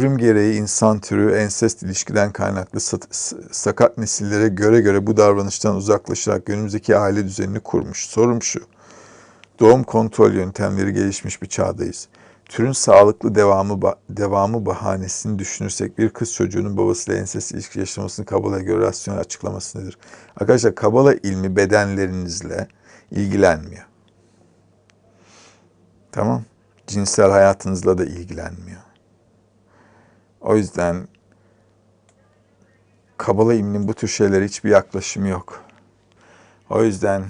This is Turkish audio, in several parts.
Evrim gereği insan türü ensest ilişkiden kaynaklı sakat nesillere göre göre bu davranıştan uzaklaşarak günümüzdeki aile düzenini kurmuş. Sorum şu. Doğum kontrol yöntemleri gelişmiş bir çağdayız. Türün sağlıklı devamı devamı bahanesini düşünürsek bir kız çocuğunun babasıyla ensest ilişki yaşamasını Kabala'ya göre rasyonel açıklaması nedir? Arkadaşlar Kabala ilmi bedenlerinizle ilgilenmiyor. Tamam. Cinsel hayatınızla da ilgilenmiyor. O yüzden Kabala ilminin bu tür şeylere hiçbir yaklaşımı yok. O yüzden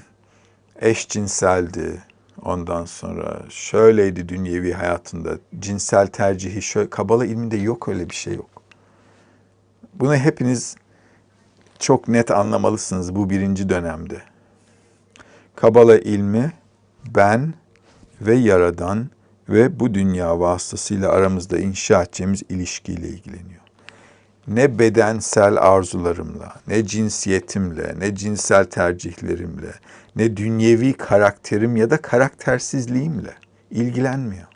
eşcinseldi. Ondan sonra şöyleydi dünyevi hayatında. Cinsel tercihi şöyle. Kabala ilminde yok öyle bir şey yok. Bunu hepiniz çok net anlamalısınız bu birinci dönemde. Kabala ilmi ben ve Yaradan ve bu dünya vasıtasıyla aramızda inşa edeceğimiz ilişkiyle ilgileniyor. Ne bedensel arzularımla, ne cinsiyetimle, ne cinsel tercihlerimle, ne dünyevi karakterim ya da karaktersizliğimle ilgilenmiyor.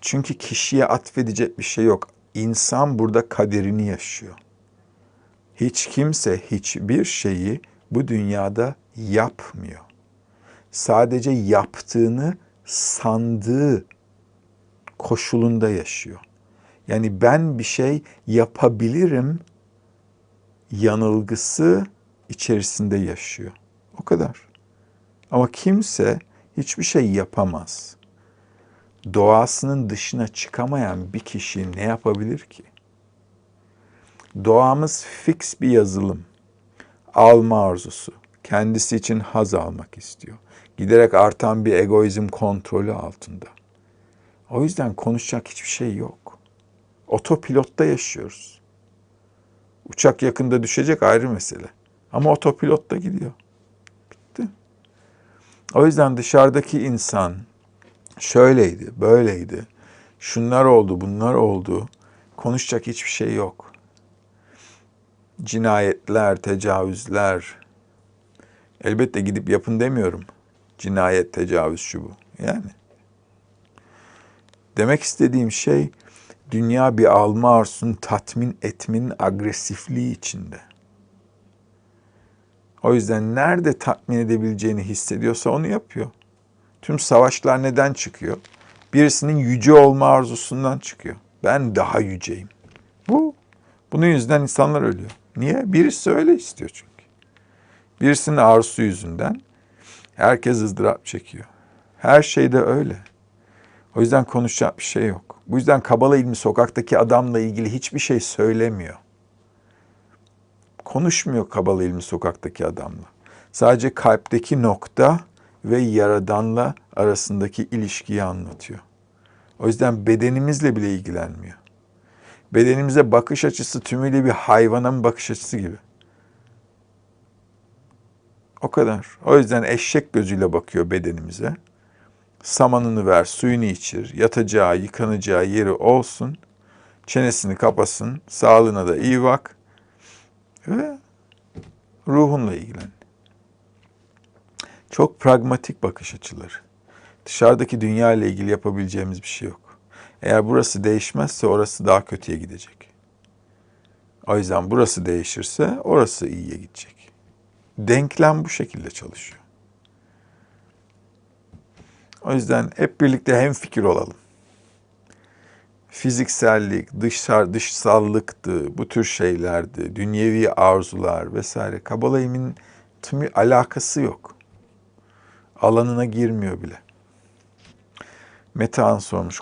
Çünkü kişiye atfedecek bir şey yok. İnsan burada kaderini yaşıyor. Hiç kimse hiçbir şeyi bu dünyada yapmıyor sadece yaptığını sandığı koşulunda yaşıyor. Yani ben bir şey yapabilirim yanılgısı içerisinde yaşıyor. O kadar. Ama kimse hiçbir şey yapamaz. Doğasının dışına çıkamayan bir kişi ne yapabilir ki? Doğamız fix bir yazılım. Alma arzusu. Kendisi için haz almak istiyor giderek artan bir egoizm kontrolü altında. O yüzden konuşacak hiçbir şey yok. Otopilotta yaşıyoruz. Uçak yakında düşecek ayrı mesele. Ama otopilotta gidiyor. Bitti. O yüzden dışarıdaki insan şöyleydi, böyleydi. Şunlar oldu, bunlar oldu. Konuşacak hiçbir şey yok. Cinayetler, tecavüzler. Elbette gidip yapın demiyorum cinayet, tecavüz şu bu. Yani demek istediğim şey dünya bir alma arzusunun tatmin etmenin agresifliği içinde. O yüzden nerede tatmin edebileceğini hissediyorsa onu yapıyor. Tüm savaşlar neden çıkıyor? Birisinin yüce olma arzusundan çıkıyor. Ben daha yüceyim. Bu. Bunun yüzünden insanlar ölüyor. Niye? Birisi öyle istiyor çünkü. Birisinin arzusu yüzünden Herkes ızdırap çekiyor. Her şeyde öyle. O yüzden konuşacak bir şey yok. Bu yüzden Kabala ilmi sokaktaki adamla ilgili hiçbir şey söylemiyor. Konuşmuyor Kabala ilmi sokaktaki adamla. Sadece kalpteki nokta ve yaradanla arasındaki ilişkiyi anlatıyor. O yüzden bedenimizle bile ilgilenmiyor. Bedenimize bakış açısı tümüyle bir hayvanın bakış açısı gibi. O kadar. O yüzden eşek gözüyle bakıyor bedenimize. Samanını ver, suyunu içir, yatacağı, yıkanacağı yeri olsun. Çenesini kapasın, sağlığına da iyi bak. Ve ruhunla ilgilen. Çok pragmatik bakış açıları. Dışarıdaki dünya ile ilgili yapabileceğimiz bir şey yok. Eğer burası değişmezse orası daha kötüye gidecek. O yüzden burası değişirse orası iyiye gidecek. Denklem bu şekilde çalışıyor. O yüzden hep birlikte hem fikir olalım. Fiziksellik, dışsal, dışsallıktı, bu tür şeylerdi, dünyevi arzular vesaire. Kabala ilminin tümü alakası yok. Alanına girmiyor bile. Metehan sormuş.